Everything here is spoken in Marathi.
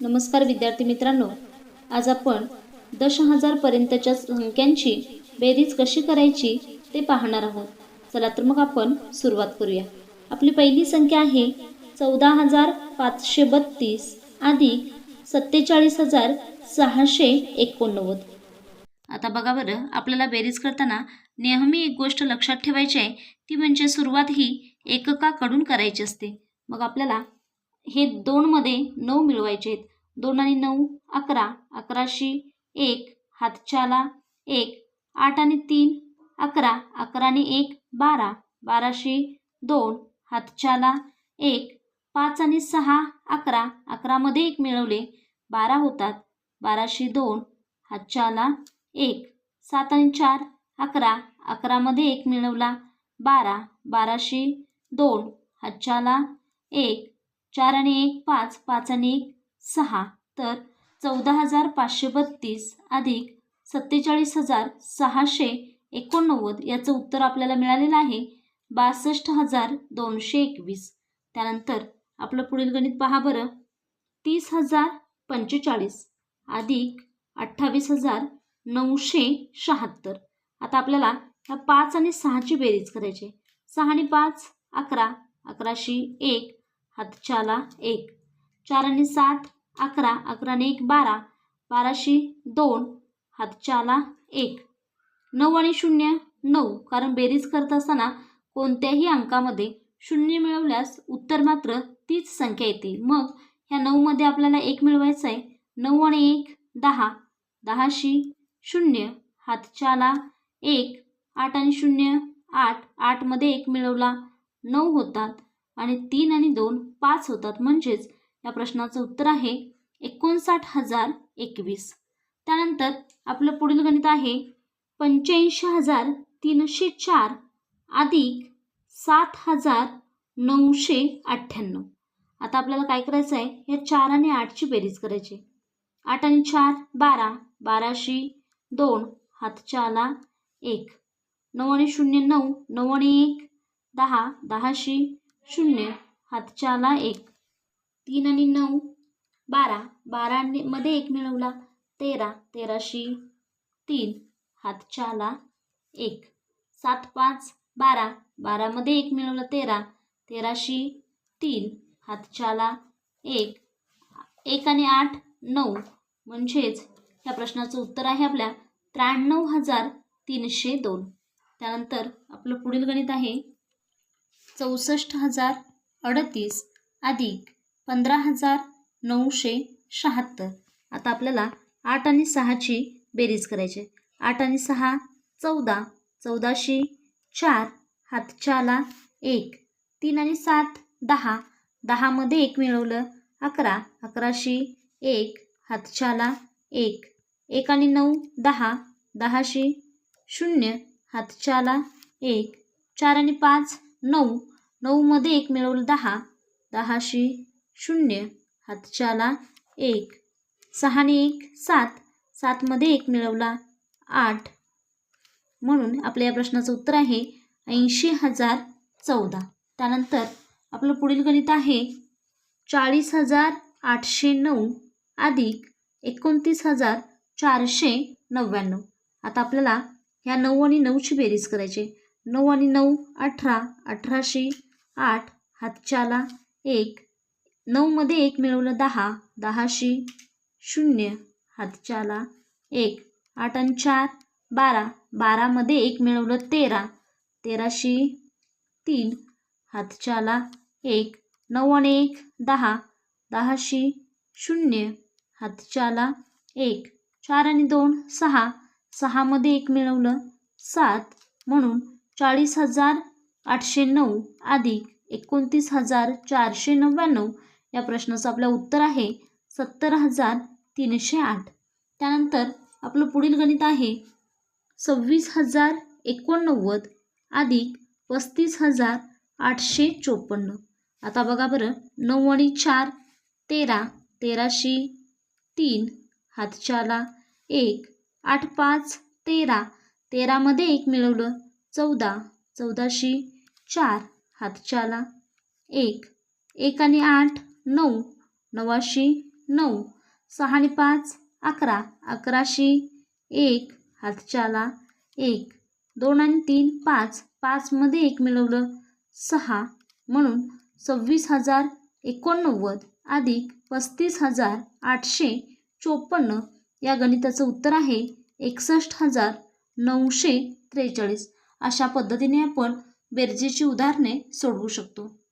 नमस्कार विद्यार्थी मित्रांनो आज आपण दश हजारपर्यंतच्या संख्यांची बेरीज कशी करायची ते पाहणार आहोत. चला तर मग आपण सुरुवात करूया. आपली पहिली संख्या आहे चौदा हजार पाचशे बत्तीस अधिक सत्तेचाळीस हजार सहाशे एकोणनव्वद. आता बघा बरं आपल्याला बेरीज करताना नेहमी एक गोष्ट लक्षात ठेवायची आहे ती म्हणजे सुरुवात ही एककाकडून करायची असते. मग आपल्याला हे दोनमध्ये नऊ मिळवायचे आहेत. दोन आणि नऊ अकरा. अकराशी एक हातच्याला एक. आठ आणि तीन अकरा. अकरा आणि एक बारा. बाराशी दोन हातच्याला एक. पाच आणि सहा अकरा. अकरामध्ये एक मिळवले. बारा होतात. बाराशी दोन हातच्याला एक. सात आणि चार अकरा. अकरामध्ये एक मिळवला. बारा. बाराशी दोन हातच्याला एक. चार आणि एक पाच पाच आणि एक सहा. तर चौदा हजार पाचशे बत्तीस अधिक सत्तेचाळीस हजार सहाशे एकोणनव्वद याचं उत्तर आपल्याला मिळालेलं आहे. बासष्ट हजार दोनशे एकवीस. त्यानंतर आपलं पुढील गणित पहा बरं. तीस हजार पंचेचाळीस अधिक अठ्ठावीस हजार नऊशे शहात्तर. आता आपल्याला ह्या पाच आणि सहाची बेरीज करायची सहा आणि पाच अकरा. अकराशे एक हातच्याला एक. चार आणि सात अकरा अकरा आणि एक बारा. बाराशी दोन हातच्याला एक. नऊ आणि शून्य नऊ. कारण बेरीज करत असताना कोणत्याही अंकामध्ये शून्य मिळवल्यास उत्तर मात्र तीच संख्या येते. मग ह्या नऊमध्ये आपल्याला एक मिळवायचं आहे नऊ आणि एक दहा. दहाशी शून्य हातच्याला एक. आठ आणि शून्य आठ. आठमध्ये एक मिळवला. नऊ होतात. आणि तीन आणि दोन पाच होतात. म्हणजेच या प्रश्नाचं उत्तर आहे एकोणसाठ हजार एकवीस. त्यानंतर आपलं पुढील गणित आहे पंच्याऐंशी हजार तीनशे चार अधिक सात हजार नऊशे अठ्ठ्याण्णव. आता आपल्याला काय करायचं आहे? या चार आणि आठची बेरीज करायची आठ आणि चार बारा. बाराशी दोन हातच्या आला एक. नऊ आणि शून्य नऊ नऊ आणि एक. दहा दहाशी शून्य हातच्याला एक. तीन आणि नऊ बारा. बारा मध्ये एक मिळवला तेरा. तेराशी तीन. हातच्याला एक. सात पाच बारा. बारामध्ये एक मिळवलं तेरा. तेराशी तीन. हातच्याला एक. एक आणि आठ नऊ. म्हणजेच ह्या प्रश्नाचं उत्तर आहे आपल्या त्र्याण्णव हजार तीनशे दोन. त्यानंतर आपलं पुढील गणित आहे चौसष्ट हजार अडतीस अधिक पंधरा हजार नऊशे शहात्तर. आता आपल्याला आठ आणि सहाची बेरीज करायची आठ आणि सहा चौदा. चौदाशी चार हातच्याला एक. तीन आणि सात दहा. दहामध्ये एक मिळवलं अकरा. अकराशी एक हातच्याला एक. एक आणि नऊ दहा. दहाशी शून्य हातच्याला एक. चार आणि पाच नऊ. नऊमध्ये एक मिळवलं दहा. दहाशी शून्य. हातच्याला एक. सहाने एक सात. सातमध्ये एक मिळवला आठ. म्हणून आपल्या या प्रश्नाचं उत्तर आहे ऐंशी हजार चौदा. त्यानंतर आपलं पुढील गणित आहे चाळीस हजार आठशे नऊ अधिक एकोणतीस हजार चारशे नव्याण्णव. आता आपल्याला ह्या नऊ आणि नऊची बेरीज करायची नऊ आणि नऊ अठरा अठराशे आठ हातच्याला एक. नऊमध्ये एक मिळवलं दहा दहाशी शून्य हातच्याला एक. आठ आणि चार बारा. बारामध्ये एक मिळवलं तेरा तेराशी तीन हातच्याला एक. नऊ आणि एक दहा दहाशी शून्य हातच्याला एक. चार आणि दोन सहा. सहामध्ये एक मिळवलं सात म्हणून चाळीस हजार आठशे नऊ अधिक एकोणतीस हजार चारशे नव्याण्णव या प्रश्नाचं आपलं उत्तर आहे सत्तर हजार तीनशे आठ. त्यानंतर आपलं पुढील गणित आहे सव्वीस हजार एकोणनव्वद अधिक पस्तीस हजार आठशे चोपन्न. आता बघा बरं नऊ आणि चार तेरा तेराशे तीन हातच्याला एक आठ पाच तेरा तेरामध्ये एक मिळवलं. चौदा चौदाशी चार हातच्याला. एक एक आणि आठ नऊ नवाशी नऊ. सहा आणि पाच अकरा अकराशे एक हातच्याला. एक दोन आणि तीन पाच. पाचमध्ये एक मिळवलं सहा. म्हणून सव्वीस हजार एकोणनव्वद अधिक पस्तीस हजार आठशे चोपन्न या गणिताचं उत्तर आहे एकसष्ट हजार नऊशे त्रेचाळीस. अशा पद्धतीने आपण बेरजेची उदाहरणे सोडवू शकतो.